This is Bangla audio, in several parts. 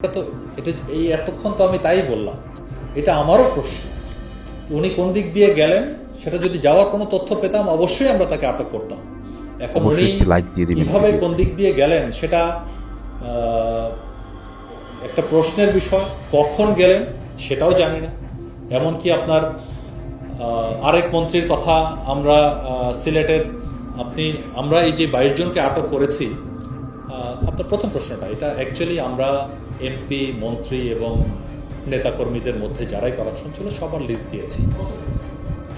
এটা তো এটা এই এতক্ষণ তো আমি তাই বললাম। এটা আমারও প্রশ্ন। উনি কোন দিক দিয়ে গেলেন সেটা যদি যাওয়ার কোনো তথ্য পেতাম অবশ্যই আমরা তাকে আটক করতাম। এখন উনি কীভাবে কোন দিক দিয়ে গেলেন সেটা একটা প্রশ্নের বিষয়। কখন গেলেন সেটাও জানি না। এমনকি আপনার আরেক মন্ত্রীর কথা আমরা সিলেটের আপনি আমরা এই যে বাইশ জনকে আটক করেছি আহ, আপনার প্রথম প্রশ্নটা এটা অ্যাকচুয়ালি আমরা এমপি মন্ত্রী এবং নেতাকর্মীদের মধ্যে যারাই করাপশন ছিল সবার লিস্ট দিয়েছি।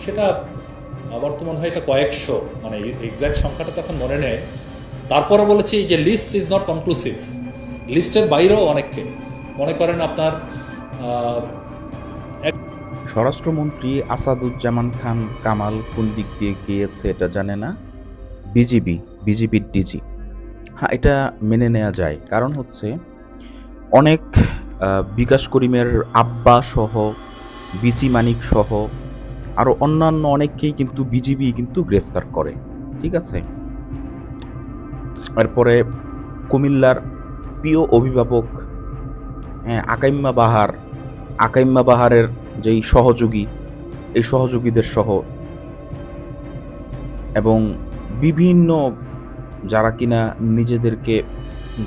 সেটা আমার তো মনে হয় এটা কয়েকশো মানে এক্স্যাক্ট সংখ্যাটা তখন মনে নেই। তারপরে বলেছি যে লিস্ট ইজ নট কনক্লুসিভ লিস্টের বাইরেও অনেককে। মনে করেন আপনার স্বরাষ্ট্রমন্ত্রী আসাদুজ্জামান খান কামাল কোন দিক দিয়ে গিয়েছে এটা জানে না? বিজিবি, বিজিবির ডিজি। হ্যাঁ এটা মেনে নেওয়া যায়। কারণ হচ্ছে অনেক বিকাশ করিমের আব্বা সহ, বিজি মানিক সহ আরও অন্যান্য অনেককেই কিন্তু বিজিবি কিন্তু গ্রেফতার করে, ঠিক আছে? এরপরে কুমিল্লার প্রিয় অভিভাবক হ্যাঁ আকাইম্মা বাহার, আকাইম্মা বাহারের যেই সহযোগী, এই সহযোগীদের সহ, এবং বিভিন্ন যারা কিনা নিজেদেরকে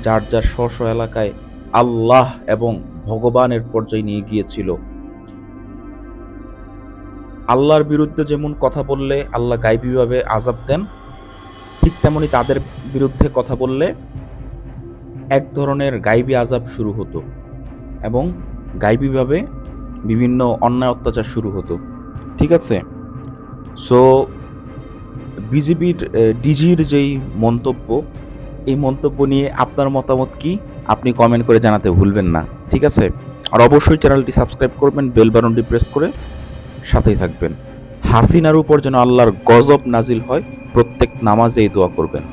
যার যার স্ব এলাকায় আল্লাহ এবং ভগবানের পর্যায়ে নিয়ে গিয়েছিল। আল্লাহর বিরুদ্ধে যেমন কথা বললে আল্লাহ গাইবীভাবে আজাব দেন, ঠিক তেমনি তাদের বিরুদ্ধে কথা বললে এক ধরনের গাইবী আজাব শুরু হতো এবং গাইবীভাবে বিভিন্ন অন্যায় অত্যাচার শুরু হতো। ঠিক আছে? সো বিজেপির ডিজির যেই মন্তব্য, এই মন্তব্য নিয়ে আপনার মতামত কি? আপনি কমেন্ট করে জানাতে ভুলবেন না, ঠিক আছে? আর অবশ্যই চ্যানেলটি সাবস্ক্রাইব করবেন বেল বাটনটি প্রেস করে সাথেই থাকবেন। হাসিনার উপর যেন আল্লাহর গজব নাজিল হয়, প্রত্যেক নামাজেই দোয়া করবেন।